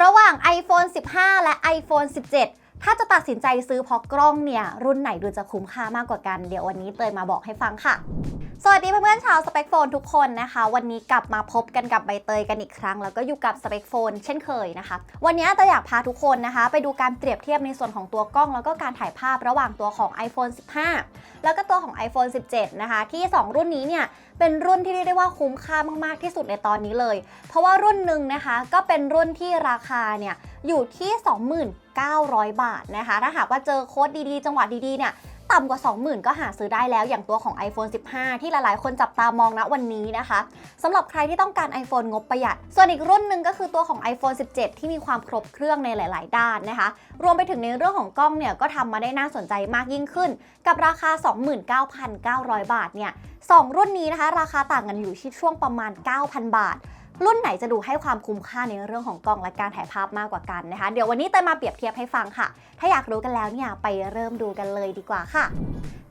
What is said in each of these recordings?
ระหว่าง iPhone 15 และ iPhone 17ถ้าจะตัดสินใจซื้อเพราะกล้องเนี่ย รุ่นไหนดูจะคุ้มค่ามากกว่ากัน เดี๋ยววันนี้เตยมาบอกให้ฟังค่ะ สวัสดีเพื่อนๆชาวสเปคโฟนทุกคนนะคะ วันนี้กลับมาพบกันกับใบเตยกันอีกครั้ง แล้วก็อยู่กับสเปคโฟนเช่นเคยนะคะ วันนี้เตยอยากพาทุกคนนะคะ ไปดูการเปรียบเทียบในส่วนของตัวกล้อง แล้วก็การถ่ายภาพระหว่างตัวของ iPhone 15 แล้วก็ตัวของ iPhone 17 นะคะ ที่ 2 รุ่นนี้เนี่ยเป็นรุ่นที่เรียกได้ว่าคุ้มค่ามากๆที่สุดในตอนนี้เลย เพราะว่ารุ่นหนึ่งนะคะก็เป็นรุ่นที่ราคาเนี่ยอยู่ที่ 29,000บาทนะคะ ถ้าหากว่าเจอโค้ดดีๆ จังหวะดีๆ เนี่ย ต่ำกว่า 20,000 ก็หาซื้อได้แล้วอย่างตัวของ iPhone 15 ที่หลายๆ คนจับตามองณวันนี้นะคะสำหรับใครที่ต้องการ iPhone งบประหยัด ส่วนอีกรุ่นหนึ่งก็คือตัวของ iPhone 17 ที่มีความครบเครื่องในหลาย ๆ ด้านนะคะ รวมไปถึงในเรื่องของกล้องเนี่ยก็ทำมาได้น่าสนใจมากยิ่งขึ้น กับราคา 29,900 บาทเนี่ยสองรุ่นนี้นะคะ ราคาต่างกันอยู่ที่ช่วงประมาณ 9,000 บาท รุ่นไหนจะดูให้ความคุ้มค่าในเรื่องของกล้องและการถ่ายภาพมากกว่ากันนะคะ เดี๋ยววันนี้เตยมาเปรียบเทียบให้ฟังค่ะ ถ้าอยากรู้กันแล้วเนี่ยไปเริ่มดูกันเลยดีกว่าค่ะ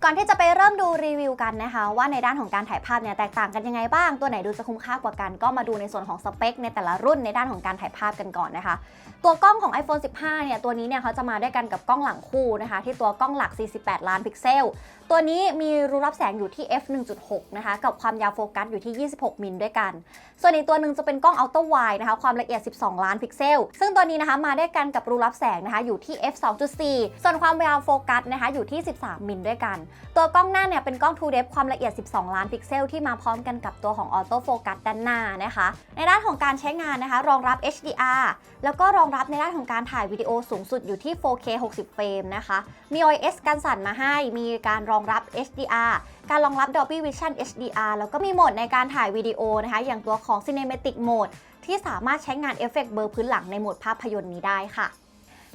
ก่อนที่จะไปเริ่มดูรีวิวกันนะคะ ว่าในด้านของการถ่ายภาพเนี่ยแตกต่างกันยังไงบ้าง ตัวไหนดูจะคุ้มค่ากว่ากัน ก็มาดูในส่วนของสเปคในแต่ละรุ่นในด้านของการถ่ายภาพกันก่อนนะคะ ตัวกล้องของ iPhone 15 เนี่ยตัวนี้เนี่ยเขาจะมาด้วยกันกับกล้องหลังคู่นะคะ ที่ตัวกล้องหลัก 48 ล้านพิกเซล ตัวนี้มีรูรับแสงอยู่ที่ f 1.6 นะคะ กับความยาวโฟกัสอยู่ที่ 26 มิลด้วยกัน ส่วนอีกตัวหนึ่งจะเป็นกล้องอัลตร้าไวนะคะ ความละเอียด 12 ล้านพิกเซล ซึ่งตัวนี้นะคะมาด้วยกันกับรูรับแสงนะคะอยู่ที่ f 2.4 ส่วนความยาวโฟกัสนะคะอยู่ที่ 13 มิลด้วยกัน ตัวกล้องหน้าเนี่ยเป็นกล้อง True Depth ความละเอียด 12 ล้านพิกเซลที่มาพร้อมกันกับตัวของออโต้โฟกัสด้านหน้านะคะ ในด้านของการใช้งานนะคะ รองรับ HDR แล้วก็รองรับในด้านของการถ่ายวิดีโอสูงสุดอยู่ที่ 4K 60 เฟรมนะคะ มี OIS การสั่นมาให้ มีการรองรับ HDR การรองรับ Dolby Vision HDR แล้วก็มีโหมดในการถ่ายวิดีโอนะคะ อย่างตัวของ Cinematic Mode ที่สามารถใช้งานเอฟเฟกต์เบลอพื้นหลังในโหมดภาพยนตร์นี้ได้ค่ะ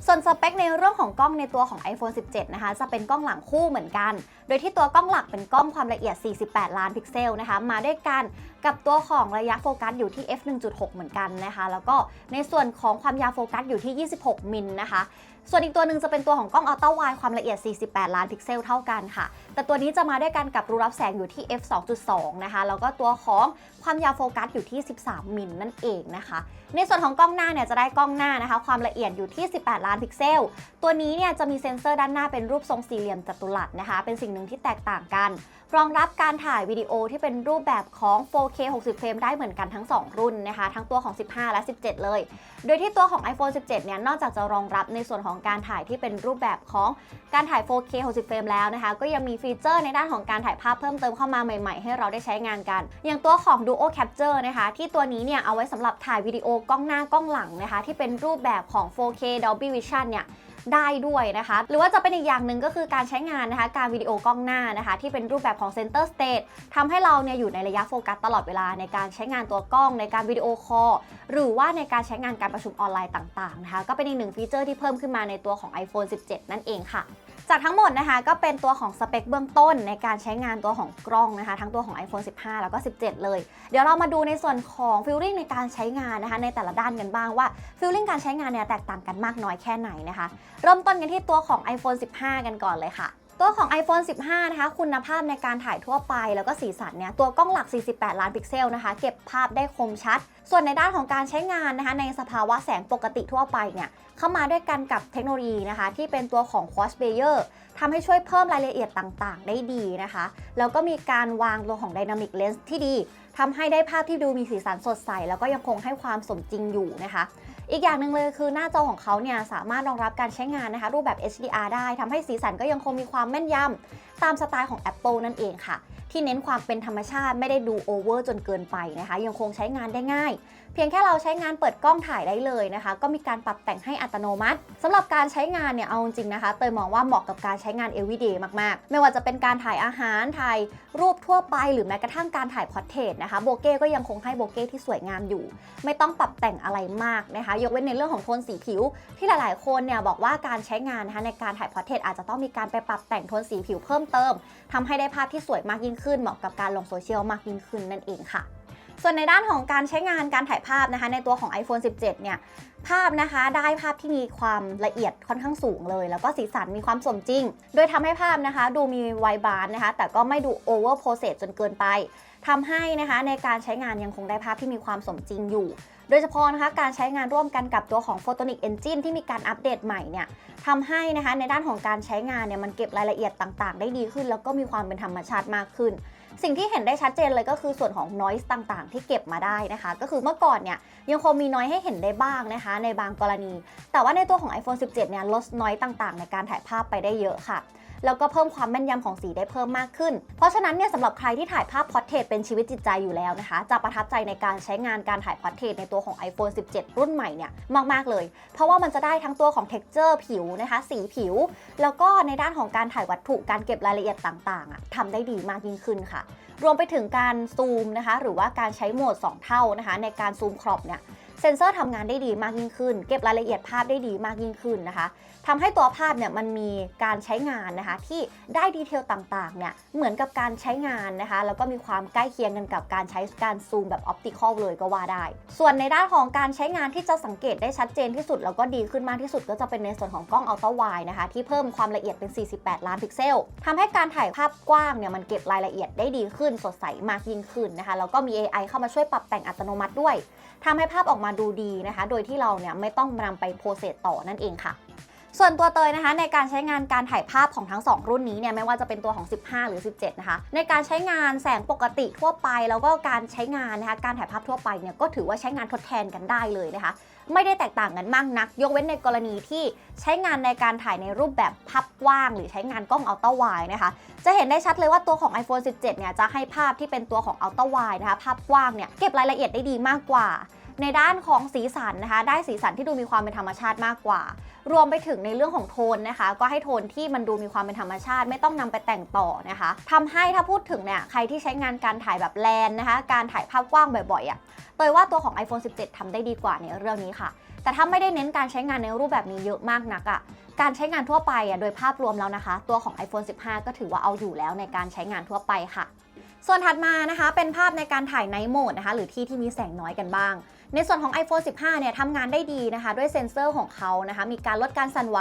ส่วนสเปคในเรื่องของกล้องในตัวของ iPhone 17 นะคะ จะเป็นกล้องหลังคู่เหมือนกัน โดยที่ตัวกล้องหลักเป็นกล้องความละเอียด 48 ล้านพิกเซลนะคะ มาด้วยกันกับตัวของระยะโฟกัสอยู่ที่ f 1.6 เหมือนกันนะคะ แล้วก็ในส่วนของความยาวโฟกัสอยู่ที่ 26 มิลนะคะ ส่วนอีกตัวหนึ่งจะเป็นตัวของกล้องอัลตร้าไวความละเอียด 48 ล้านพิกเซลเท่ากันค่ะ แต่ตัวนี้จะมาด้วยกันกับรูรับแสงอยู่ที่ f 2.2 นะคะ แล้วก็ตัวของความยาวโฟกัสอยู่ที่ 13 มิลนั่นเองนะคะ ในส่วนของกล้องหน้าเนี่ยจะได้กล้องหน้านะคะ ความละเอียดอยู่ที่ 18 ล้านพิกเซล ตัวนี้เนี่ยจะมีเซ็นเซอร์ด้านหน้าเป็นรูปทรงสี่เหลี่ยมจัตุรัสนะคะ เป็นสิ่งหนึ่งที่แตกต่างกัน รองรับการถ่ายวิดีโอที่เป็นรูปแบบของ 4K 60 เฟรมได้เหมือนกันทั้ง 2 รุ่นนะคะ ทั้งตัวของ 15 และ 17 เลย โดยที่ตัวของ iPhone 17 เนี่ย นอกจากจะรองรับในส่วนของการถ่ายที่เป็นรูปแบบของการถ่าย 4K 60 เฟรมแล้วนะคะ ก็ยังมีฟีเจอร์ในด้านของการถ่ายภาพเพิ่มเติมเข้ามาใหม่ๆ ให้เราได้ใช้งานกัน อย่างตัวของ Duo Capture นะคะ ที่ตัวนี้เนี่ยเอาไว้สำหรับถ่ายวิดีโอกล้องหน้ากล้องหลังนะคะ ที่เป็นรูปแบบของ 4K Dolby Vision เนี่ย ได้ด้วยนะคะ หรือว่าจะเป็นอีกอย่างหนึ่งก็คือการใช้งานนะคะ การวิดีโอกล้องหน้านะคะ ที่เป็นรูปแบบของ Center Stage ทำให้เราเนี่ยอยู่ในระยะโฟกัสตลอดเวลาในการใช้งานตัวกล้อง ในการวิดีโอคอลหรือว่าในการใช้งานการประชุมออนไลน์ต่างๆนะคะก็เป็นอีกหนึ่งฟีเจอร์ที่เพิ่มขึ้นมาในตัวของ iPhone 17 นั่นเองค่ะ จากทั้งหมดนะคะก็เป็นตัวของสเปคเบื้องต้นในการใช้งานตัวของกล้องนะคะ ทั้งตัวของ iPhone 15 แล้วก็ 17 เลย เดี๋ยวเรามาดูในส่วนของฟิลลิ่งในการใช้งานนะคะในแต่ละด้านกันบ้างว่าฟิลลิ่งการใช้งานเนี่ยแตกต่างกันมากน้อยแค่ไหนนะคะ เริ่มต้นกันที่ตัวของ iPhone 15 กันก่อนเลยค่ะ ตัวของ iPhone 15 นะคะ คุณภาพในการถ่ายทั่วไป แล้วก็สีสันเนี่ย ตัวกล้องหลัก 48 ล้านพิกเซลนะคะ เก็บภาพได้คมชัด ส่วนในด้านของการใช้งานนะคะ ในสภาวะแสงปกติทั่วไปเนี่ย เข้ามาด้วยกันกับเทคโนโลยีนะคะ ที่เป็นตัวของ Quad Player ทำให้ช่วยเพิ่มรายละเอียดต่างๆ ได้ดีนะคะ แล้วก็มีการวางตัวของ Dynamic Lens ที่ดี ทำให้ได้ภาพที่ดูมีสีสันสดใส แล้วก็ยังคงให้ความสมจริงอยู่นะคะ อีกอย่างหนึ่งเลยคือหน้าจอของเขาเนี่ยสามารถรองรับการใช้งานนะคะ รูปแบบ HDR ได้ทำให้สีสันก็ยังคงมีความแม่นยำตามสไตล์ของ Apple นั่นเองค่ะ ที่เน้นความเป็นธรรมชาติไม่ได้ดูโอเวอร์จนเกินไปนะคะ ยังคงใช้งานได้ง่าย เพียงแค่เราใช้งานเปิดกล้องถ่ายได้เลยนะคะ ก็มีการปรับแต่งให้อัตโนมัติสำหรับการใช้งานเนี่ยเอาจริงนะคะ เตยมองว่าเหมาะกับการใช้งาน everyday มากๆ ไม่ว่าจะเป็นการถ่ายอาหารถ่ายรูปทั่วไปหรือแม้กระทั่งการถ่ายพอร์เทรตนะคะโบเก้ก็ยังคงให้โบเก้ที่สวยงามอยู่ ไม่ต้องปรับแต่งอะไรมากนะคะ ยกเว้นในเรื่องของโทนสีผิว ที่หลาย ๆ คนเนี่ยบอกว่าการใช้งานนะคะในการถ่ายพอร์เทรตอาจจะต้องมีการไปปรับแต่งโทนสีผิวเพิ่มเติมทำให้ได้ภาพที่สวยมากยิ่งขึ้นเหมาะกับการลงโซเชียลมากยิ่งขึ้นนั่นเองค่ะ ส่วนในด้านของการใช้งานการถ่ายภาพนะคะ ในตัวของ iPhone 17 เนี่ยภาพนะคะได้ภาพที่มีความละเอียดค่อนข้างสูงเลย แล้วก็สีสันมีความสมจริง โดยทำให้ภาพนะคะ ดูมีไวบานนะคะ แต่ก็ไม่ดูโอเวอร์โพสเซสจนเกินไปทำให้นะคะในการใช้งานยังคงได้ภาพที่มีความสมจริงอยู่ โดยเฉพาะนะคะการใช้งานร่วมกันกับตัวของ Photonic Engine ที่มีการอัปเดตใหม่เนี่ยทำให้นะคะในด้านของการใช้งานเนี่ยมันเก็บรายละเอียดต่าง ๆ ได้ดีขึ้น แล้วก็มีความเป็นธรรมชาติมากขึ้น สิ่งที่เห็นได้ชัดเจนเลยก็คือส่วนของ noise ต่างๆ ที่เก็บมาได้นะคะ ก็คือเมื่อก่อนเนี่ยยังคงมี noise ให้เห็นได้บ้างนะคะ ในบางกรณี แต่ว่าในตัวของ iPhone 17 เนี่ยลด noise ต่างๆ ในการถ่ายภาพไปได้เยอะค่ะ แล้วก็เพิ่มความแม่นยำของสีได้เพิ่มมากขึ้น เพราะฉะนั้นเนี่ยสำหรับใครที่ถ่ายภาพพอร์เทรตเป็นชีวิตจิตใจอยู่แล้วนะคะ จะประทับใจในการใช้งานการถ่ายพอร์เทรตในตัวของ iPhone 17 รุ่นใหม่เนี่ยมาก ๆ เลย เพราะว่ามันจะได้ทั้งตัวของ texture ผิวนะคะ สีผิว แล้วก็ในด้านของการถ่ายวัตถุการเก็บรายละเอียดต่างๆอะทำได้ดีมากยิ่งขึ้นค่ะ รวมไปถึงการซูมนะคะ หรือว่าการใช้โหมด 2 เท่านะคะ ในการซูมครอปเนี่ย เซนเซอร์ทำงานได้ดีมากยิ่งขึ้น เก็บรายละเอียดภาพได้ดีมากยิ่งขึ้นนะคะทำให้ตัวภาพเนี่ยมันมีการใช้งานนะคะที่ได้ดีเทลต่างๆเนี่ยเหมือนกับการใช้งานนะคะแล้วก็มีความใกล้เคียงกันกับการใช้การซูมแบบออปติคอลเลยก็ว่าได้ ส่วนในด้านของการใช้งานที่จะสังเกตได้ชัดเจนที่สุด แล้วก็ดีขึ้นมากที่สุดก็จะเป็นในส่วนของกล้องอัลตร้าไวนะคะที่เพิ่มความละเอียดเป็น 48 ล้านพิกเซลทำให้การถ่ายภาพกว้างเนี่ยมันเก็บรายละเอียดได้ดีขึ้นสดใสมากยิ่งขึ้นนะคะแล้วก็มี AI เข้ามาช่วยปรับแต่งอัตโนมัติด้วยทำให้ภาพออกมาาดูดีนะคะ โดยที่เราเนี่ยไม่ต้องนำไปโปรเซสต่อนั่นเองค่ะ ส่วนตัวเตยนะคะในการใช้งานการถ่ายภาพของทั้ง 2 รุ่นนี้เนี่ยไม่ว่าจะเป็นตัวของ 15 หรือ 17 นะคะ ในการใช้งานแสงปกติทั่วไป แล้วก็การใช้งานนะคะการถ่ายภาพทั่วไปเนี่ยก็ถือว่าใช้งานทดแทนกันได้เลยนะคะไม่ได้แตกต่างกันมากนัก ยกเว้นในกรณีที่ใช้งานในการถ่ายในรูปแบบภาพกว้าง หรือใช้งานกล้องอัลตร้าไวนะคะ จะเห็นได้ชัดเลยว่าตัวของ iPhone 17 เนี่ยจะให้ภาพที่เป็นตัวของอัลตร้าไวนะคะ ภาพกว้างเนี่ยเก็บรายละเอียดได้ดีมากกว่า ในด้านของสีสันนะคะ ได้สีสันที่ดูมีความเป็นธรรมชาติมากกว่า รวมไปถึงในเรื่องของโทนนะคะ ก็ให้โทนที่มันดูมีความเป็นธรรมชาติ ไม่ต้องนำไปแต่งต่อนะคะทำให้ถ้าพูดถึงเนี่ยใครที่ใช้งานการถ่ายแบบแลนนะคะ การถ่ายภาพกว้างบ่อยๆอะ่ะเตยว่าตัวของ iPhone 17ทำได้ดีกว่าในเรื่องนี้ค่ะ แต่ถ้าไม่ได้เน้นการใช้งานในรูปแบบนี้เยอะมากนักอะ่ะการใช้งานทั่วไปอะโดยภาพรวมแล้วนะคะ ตัวของ iPhone 15 ก็ถือว่าเอาอยู่แล้วในการใช้งานทั่วไปค่ะ ส่วนถัดมานะคะ เป็นภาพในการถ่ายไนท์โหมดนะคะ หรือที่ที่มีแสงน้อยกันบ้าง ในส่วนของ iPhone 15 เนี่ยทำงานได้ดีนะคะ ด้วยเซ็นเซอร์ของเขานะคะ มีการลดการสั่นไหว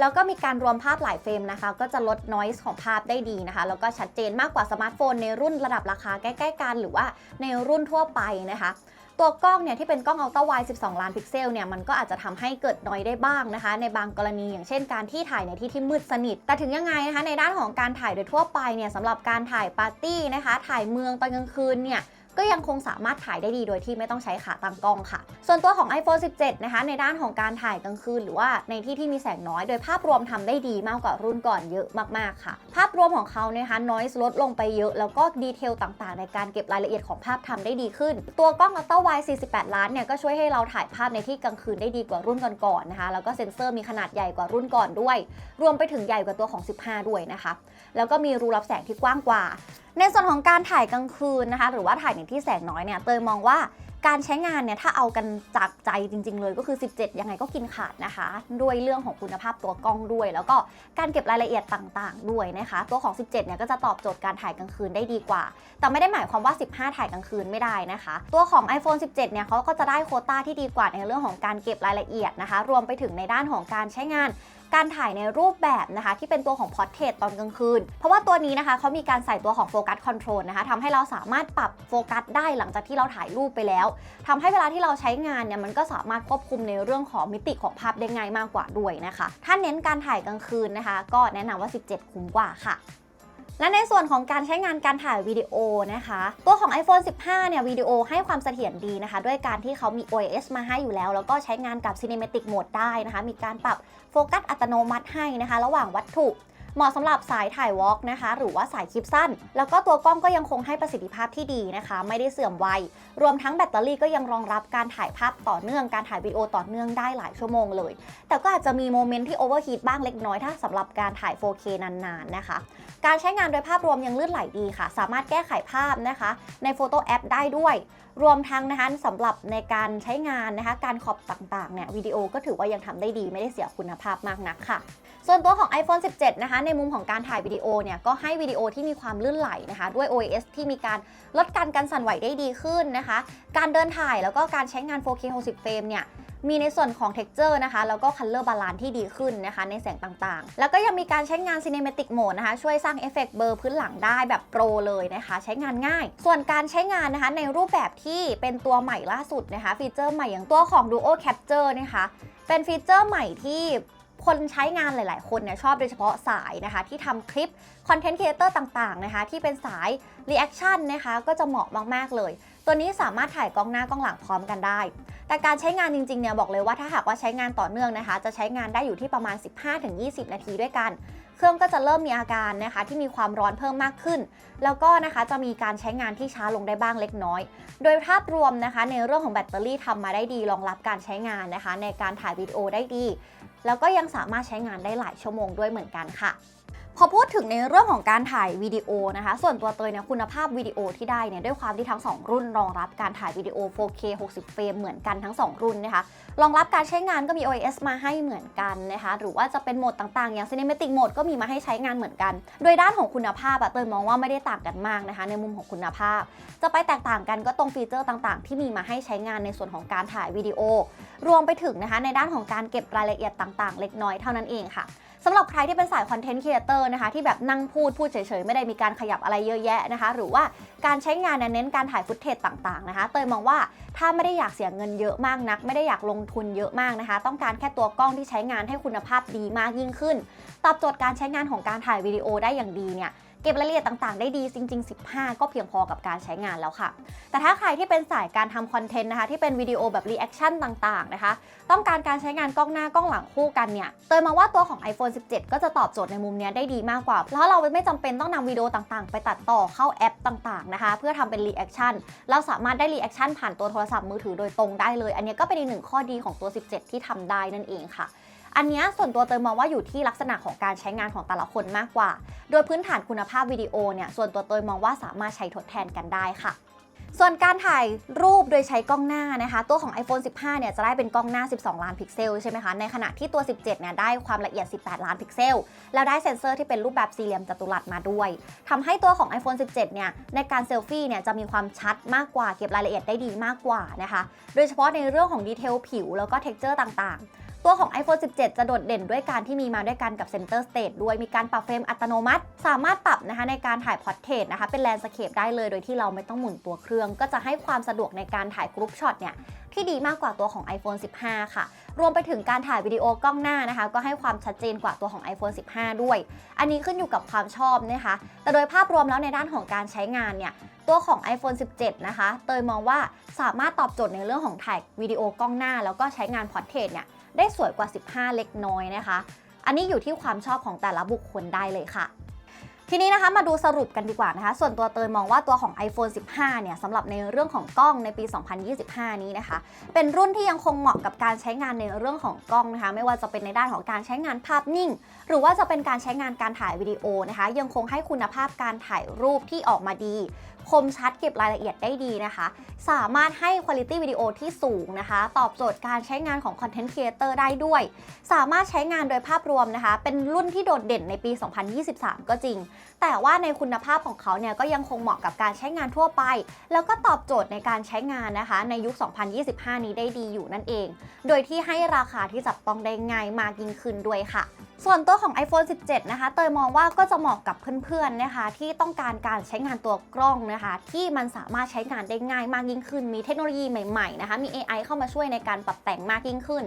แล้วก็มีการรวมภาพหลายเฟรมนะคะ ก็จะลด noise ของภาพได้ดีนะคะ แล้วก็ชัดเจนมากกว่าสมาร์ทโฟนในรุ่นระดับราคาใกล้ๆกัน หรือว่าในรุ่นทั่วไปนะคะตัวกล้องเนี่ยที่เป็นกล้องอัลตร้าไวด์12 ล้านพิกเซลเนี่ยมันก็อาจจะทำให้เกิดนอยได้บ้างนะคะ ในบางกรณีอย่างเช่นการที่ถ่ายในที่ที่มืดสนิท แต่ถึงยังไงนะคะในด้านของการถ่ายโดยทั่วไปเนี่ยสำหรับการถ่ายปาร์ตี้นะคะ ถ่ายเมืองตอนกลางคืนเนี่ย ก็ยังคงสามารถถ่ายได้ดีโดยที่ไม่ต้องใช้ขาตั้งกล้องค่ะ ส่วนตัวของ iPhone 17 นะคะ ในด้านของการถ่ายกลางคืน หรือว่าในที่ที่มีแสงน้อย โดยภาพรวมทำได้ดีมากกว่ารุ่นก่อนเยอะมากๆค่ะ ภาพรวมของเขานะคะ noise ลดลงไปเยอะ แล้วก็ดีเทลต่างๆ ในการเก็บรายละเอียดของภาพทำได้ดีขึ้น ตัวกล้องอัลตร้าไวด์48 ล้านเนี่ยก็ช่วยให้เราถ่ายภาพในที่กลางคืนได้ดีกว่ารุ่นก่อนๆนะคะ แล้วก็เซ็นเซอร์มีขนาดใหญ่กว่ารุ่นก่อนด้วย รวมไปถึงใหญ่กว่าตัวของ 15 ด้วยนะคะ แล้วก็มีรูรับแสงที่กว้างกว่า ในส่วนของการถ่ายกลางคืนนะคะ หรือว่าถ่ายในที่แสงน้อยเนี่ยเตยมองว่าการใช้งานเนี่ยถ้าเอากันจากใจจริง ๆ เลยก็คือ 17 ยังไงก็กินขาดนะคะ ด้วยเรื่องของคุณภาพตัวกล้องด้วย แล้วก็การเก็บรายละเอียดต่างๆ ด้วยนะคะ ตัวของ 17 เนี่ยก็จะตอบโจทย์การถ่ายกลางคืนได้ดีกว่า แต่ไม่ได้หมายความว่า 15 ถ่ายกลางคืนไม่ได้นะคะ ตัวของ iPhone 17 เนี่ยเขาก็จะได้โคต้าที่ดีกว่าในเรื่องของการเก็บรายละเอียดนะคะ รวมไปถึงในด้านของการใช้งาน การถ่ายในรูปแบบนะคะที่เป็นตัวของพอร์เทรตตอนกลางคืน เพราะว่าตัวนี้นะคะเขามีการใส่ตัวของโฟกัสคอนโทรลนะคะทำให้เราสามารถปรับโฟกัสได้หลังจากที่เราถ่ายรูปไปแล้วทำให้เวลาที่เราใช้งานเนี่ยมันก็สามารถควบคุมในเรื่องของมิติของภาพได้ง่ายมากกว่าด้วยนะคะ ถ้าเน้นการถ่ายกลางคืนนะคะ ก็แนะนำว่า 17 คุ้มกว่าค่ะ และในส่วนของการใช้งานการถ่ายวิดีโอนะคะ ตัวของ iPhone 15 เนี่ยวิดีโอให้ความเสถียรดีนะคะ ด้วยการที่เขามี OIS มาให้อยู่แล้ว แล้วก็ใช้งานกับ Cinematic Mode ได้นะคะ มีการปรับโฟกัสอัตโนมัติให้นะคะ ระหว่างวัตถุ เหมาะสำหรับสายถ่ายวอล์กนะคะ หรือว่าสายคลิปสั้น แล้วก็ตัวกล้องก็ยังคงให้ประสิทธิภาพที่ดีนะคะ ไม่ได้เสื่อมไว รวมทั้งแบตเตอรี่ก็ยังรองรับการถ่ายภาพต่อเนื่อง การถ่ายวิดีโอต่อเนื่องได้หลายชั่วโมงเลย แต่ก็อาจจะมีโมเมนต์ที่โอเวอร์ฮีทบ้างเล็กน้อยถ้าสำหรับการถ่าย 4K นานๆนะคะ การใช้งานโดยภาพรวมยังลื่นไหลดีค่ะ สามารถแก้ไขภาพนะคะ ในโฟโต้แอปได้ด้วย รวมทั้งนะคะสำหรับในการใช้งานนะคะ การขอบต่างๆเนี่ยวิดีโอก็ถือว่ายังทำได้ดีไม่ได้เสียคุณภาพมากนักค่ะ ส่วนตัวของ iPhone 17 นะคะในมุมของการถ่ายวิดีโอเนี่ยก็ให้วิดีโอที่มีความลื่นไหลนะคะด้วย OIS ที่มีการลดการกันสั่นไหวได้ดีขึ้นนะคะ การเดินถ่ายแล้วก็การใช้งาน 4K 60เฟรมเนี่ยมีในส่วนของ texture นะคะ แล้วก็ color balance ที่ดีขึ้นนะคะ ในแสงต่างๆ แล้วก็ยังมีการใช้งาน cinematic mode นะคะ ช่วยสร้างเอฟเฟกต์เบลอพื้นหลังได้แบบโปรเลยนะคะ ใช้งานง่าย ส่วนการใช้งานนะคะ ในรูปแบบที่เป็นตัวใหม่ล่าสุดนะคะ ฟีเจอร์ใหม่อย่างตัวของ duo capture นะคะ เป็นฟีเจอร์ใหม่ที่ คนใช้งานหลาย ๆ คนเนี่ยชอบโดยเฉพาะสายนะคะ ที่ทำคลิปคอนเทนต์ครีเอเตอร์ต่าง ๆ นะคะ ที่เป็นสายรีแอคชั่นนะคะ ก็จะเหมาะมาก ๆ เลย ตัวนี้สามารถถ่ายกล้องหน้ากล้องหลังพร้อมกันได้ แต่การใช้งานจริง ๆ เนี่ยบอกเลยว่าถ้าหากว่าใช้งานต่อเนื่องนะคะ จะใช้งานได้อยู่ที่ประมาณ 15-20 นาทีด้วยกัน เครื่องก็จะเริ่มมีอาการนะคะ ที่มีความร้อนเพิ่มมากขึ้น แล้วก็นะคะจะมีการใช้งานที่ช้าลงได้บ้างเล็กน้อย โดยภาพรวมนะคะ ในเรื่องของแบตเตอรี่ทำมาได้ดีรองรับการใช้งานนะคะ ในการถ่ายวิดีโอได้ดี แล้วก็ยังสามารถใช้งานได้หลายชั่วโมงด้วยเหมือนกันค่ะ พอพูดถึงในเรื่องของการถ่ายวิดีโอนะคะ ส่วนตัวเตยเนี่ยคุณภาพวิดีโอที่ได้เนี่ยด้วยความที่ทั้ง 2 รุ่นรองรับการถ่ายวิดีโอ 4K 60 เฟรมเหมือนกันทั้ง 2 รุ่นนะคะ รองรับการใช้งานก็มี OIS มาให้เหมือนกันนะคะ หรือว่าจะเป็นโหมดต่างๆ อย่าง Cinematic Mode ก็มีมาให้ใช้งานเหมือนกัน โดยด้านของคุณภาพอะเตยมองว่าไม่ได้ต่างกันมากนะคะ ในมุมของคุณภาพ จะไปแตกต่างกันก็ตรงฟีเจอร์ต่างๆ ที่มีมาให้ใช้งานในส่วนของการถ่ายวิดีโอ รวมไปถึงนะคะในด้านของการเก็บรายละเอียดต่างๆ เล็กน้อยเท่านั้นเองค่ะ สำหรับใครที่เป็นสายคอนเทนต์ครีเอเตอร์นะคะที่แบบนั่งพูดพูดเฉยๆ ไม่ได้มีการขยับอะไรเยอะแยะนะคะ หรือว่าการใช้งานเนี่ยเน้นการถ่ายฟุตเทจต่างๆนะคะ เตยมองว่าถ้าไม่ได้อยากเสียเงินเยอะมากนัก ไม่ได้อยากลงทุนเยอะมากนะคะ ต้องการแค่ตัวกล้องที่ใช้งานให้คุณภาพดีมากยิ่งขึ้น ตอบโจทย์การใช้งานของการถ่ายวิดีโอได้อย่างดีเนี่ย เก็บรายละเอียดต่างๆ ได้ดีจริง ๆ 15 ก็เพียงพอกับการใช้งานแล้วค่ะ แต่ถ้าใครที่เป็นสายการทำคอนเทนต์นะคะที่เป็นวิดีโอแบบรีแอคชั่นต่างๆนะคะ ต้องการการใช้งานกล้องหน้ากล้องหลังคู่กันเนี่ยเตยมาว่าตัวของ iPhone 17 ก็จะตอบโจทย์ในมุมนี้ได้ดีมากกว่า เพราะเราไม่จำเป็นต้องนำวิดีโอต่างๆ ไปตัดต่อเข้าแอปต่างๆนะคะ เพื่อทำเป็นรีแอคชั่นเราสามารถได้รีแอคชั่นผ่านตัวโทรศัพท์มือถือโดยตรงได้เลย อันนี้ก็เป็นอีกหนึ่งข้อดีของตัว 17 ที่ทำได้นั่นเองค่ะ อันนี้ส่วนตัวเตยมองว่าอยู่ที่ลักษณะของการใช้งานของแต่ละคนมากกว่า โดยพื้นฐานคุณภาพวิดีโอเนี่ยส่วนตัวเตยมองว่าสามารถใช้ทดแทนกันได้ค่ะส่วนการถ่ายรูปโดยใช้กล้องหน้านะคะ ตัวของ iPhone 15 เนี่ยจะได้เป็นกล้องหน้า 12 ล้านพิกเซลใช่ไหมคะ ในขณะที่ตัว 17 เนี่ยได้ความละเอียด 18 ล้านพิกเซล แล้วได้เซ็นเซอร์ที่เป็นรูปแบบสี่เหลี่ยมจัตุรัสมาด้วยทำให้ตัวของ iPhone 17 เนี่ยในการเซลฟี่เนี่ยจะมีความชัดมากกว่าเก็บรายละเอียดได้ดีมากกว่านะคะ โดยเฉพาะในเรื่องของดีเทลผิวแล้วก็เท็กเจอร์ต่างๆ ตัวของ iPhone 17 จะโดดเด่นด้วยการที่มีมาด้วยกันกับ Center Stage ด้วยมีการปรับเฟรมอัตโนมัติ สามารถปรับนะคะในการถ่ายพอร์เทรตนะคะเป็นแลนด์สเคปได้เลยโดยที่เราไม่ต้องหมุนตัวเครื่อง ก็จะให้ความสะดวกในการถ่ายกรุ๊ปช็อตเนี่ยที่ดีมากกว่าตัวของ iPhone 15 ค่ะ รวมไปถึงการถ่ายวิดีโอกล้องหน้านะคะ ก็ให้ความชัดเจนกว่าตัวของ iPhone 15 ด้วย อันนี้ขึ้นอยู่กับความชอบนะคะ แต่โดยภาพรวมแล้วในด้านของการใช้งานเนี่ยตัวของ iPhone 17 นะคะ เตยมองว่าสามารถตอบโจทย์ในเรื่องของถ่ายวิดีโอกล้องหน้า แล้วก็ใช้งานพอร์เทรตเนี่ย ได้สวยกว่า 15 เล็กน้อยนะคะ อันนี้อยู่ที่ความชอบของแต่ละบุคคลได้เลยค่ะทีนี้นะคะมาดูสรุปกันดีกว่านะคะ ส่วนตัวเตยมองว่าตัวของ iPhone 15 เนี่ยสำหรับในเรื่องของกล้องในปี 2025 นี้นะคะ เป็นรุ่นที่ยังคงเหมาะกับการใช้งานในเรื่องของกล้องนะคะ ไม่ว่าจะเป็นในด้านของการใช้งานภาพนิ่ง หรือว่าจะเป็นการใช้งานการถ่ายวิดีโอนะคะ ยังคงให้คุณภาพการถ่ายรูปที่ออกมาดี คมชัดเก็บรายละเอียดได้ดีนะคะ สามารถให้คุณภาพวิดีโอที่สูงนะคะ ตอบโจทย์การใช้งานของคอนเทนต์ครีเอเตอร์ได้ด้วย สามารถใช้งานโดยภาพรวมนะคะ เป็นรุ่นที่โดดเด่นในปี 2023 ก็จริง แต่ว่าในคุณภาพของเขาเนี่ยก็ยังคงเหมาะกับการใช้งานทั่วไป แล้วก็ตอบโจทย์ในการใช้งานนะคะ ในยุค 2025 นี้ได้ดีอยู่นั่นเอง โดยที่ให้ราคาที่จับต้องได้ง่ายมากยิ่งขึ้นด้วยค่ะ ส่วนตัวของ iPhone 17 นะคะ เตยมองว่าก็จะเหมาะกับเพื่อนๆนะคะ ที่ต้องการการใช้งานตัวกล้องนะคะ ที่มันสามารถใช้งานได้ง่ายมากยิ่งขึ้น มีเทคโนโลยีใหม่ๆนะคะ มี AI เข้ามาช่วยในการปรับแต่งมากยิ่งขึ้น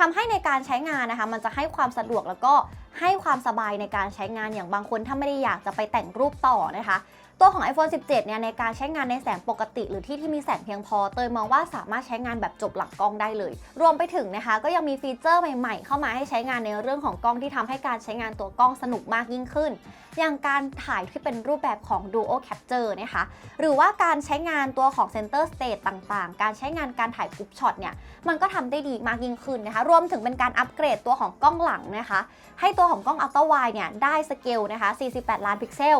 ทำให้ในการใช้งานนะคะ มันจะให้ความสะดวกแล้วก็ให้ความสบายในการใช้งานอย่างบางคนถ้าไม่ได้อยากจะไปแต่งรูปต่อนะคะ ตัวของ iPhone 17 เนี่ยในการใช้งานในแสงปกติ หรือที่ที่มีแสงเพียงพอ เตยมองว่าสามารถใช้งานแบบจบหลังกล้องได้เลย รวมไปถึงนะคะ ก็ยังมีฟีเจอร์ใหม่ๆ เข้ามาให้ใช้งานในเรื่องของกล้องที่ทำให้การใช้งานตัวกล้องสนุกมากยิ่งขึ้น อย่างการถ่ายที่เป็นรูปแบบของ Duo Capture นะคะ หรือว่าการใช้งานตัวของ Center Stage ต่างๆ การใช้งานการถ่ายกรุ๊ปช็อตเนี่ยมันก็ทำได้ดีมากยิ่งขึ้นนะคะรวมถึงเป็นการอัปเกรดตัวของกล้องหลังนะคะ ให้ตัวของกล้องอัลตร้าไวเนี่ยได้สเกลนะคะ 48 ล้านพิกเซล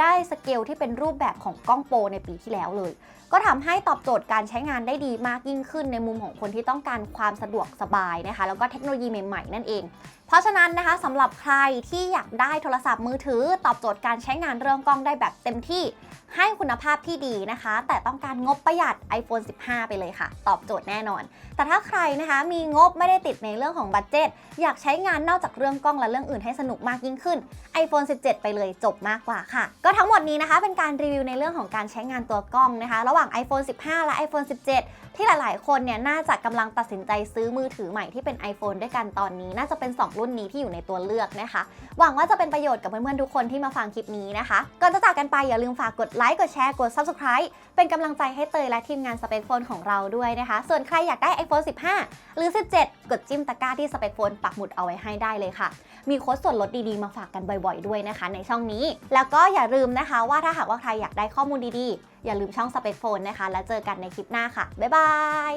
ได้สเกลที่เป็นรูปแบบของกล้องโปรในปีที่แล้วเลย ก็ทำให้ตอบโจทย์การใช้งานได้ดีมากยิ่งขึ้นในมุมของคนที่ต้องการความสะดวกสบายนะคะ แล้วก็เทคโนโลยีใหม่ๆ นั่นเอง เพราะฉะนั้นนะคะสำหรับใครที่อยากได้โทรศัพท์มือถือ ตอบโจทย์การใช้งานเรื่องกล้องได้แบบเต็มที่ให้คุณภาพที่ดีนะคะ แต่ต้องการงบประหยัด iPhone 15 ไปเลยค่ะ ตอบโจทย์แน่นอน แต่ถ้าใครนะคะมีงบไม่ได้ติดในเรื่องของบัตเจ็ตอยากใช้งานนอกจากเรื่องกล้องและเรื่องอื่นให้สนุกมากยิ่งขึ้น iPhone 17 ไปเลยจบมากกว่าค่ะ ก็ทั้งหมดนี้นะคะเป็นการรีวิวในเรื่องของการใช้งานตัวกล้องนะคะระหว่าง iPhone 15 และ iPhone 17 ที่หลาย ๆ คนเนี่ยน่าจะกำลังตัดสินใจซื้อมือถือใหม่ที่เป็น iPhone ด้วยกันตอนนี้ น่าจะเป็น 2 รุ่นนี้ที่อยู่ในตัวเลือกนะคะ หวังว่าจะเป็นประโยชน์กับเพื่อน ๆ ทุกคนที่มาฟังคลิปนี้นะคะ ก่อนจะจากกันไปอย่าลืมฝากกดไลค์ กดแชร์ กด Subscribe เป็นกำลังใจให้เตยและทีมงานสเปคโฟนของเราด้วยนะคะ ส่วนใครอยากได้ iPhone 15 หรือ 17 กดจิ้มตะกร้าที่สเปคโฟนปักหมุดเอาไว้ให้ได้เลยค่ะ มีโค้ดส่วนลดดี ๆ มาฝากกันบ่อย ๆ ด้วยนะคะ ในช่องนี้ แล้วก็อย่าลืมนะคะว่าถ้าหากว่าใครอยากได้ข้อมูลดี ๆ อย่าลืมช่องสเปคโฟนนะคะ แล้วเจอกันในคลิปหน้าค่ะ บ๊ายบาย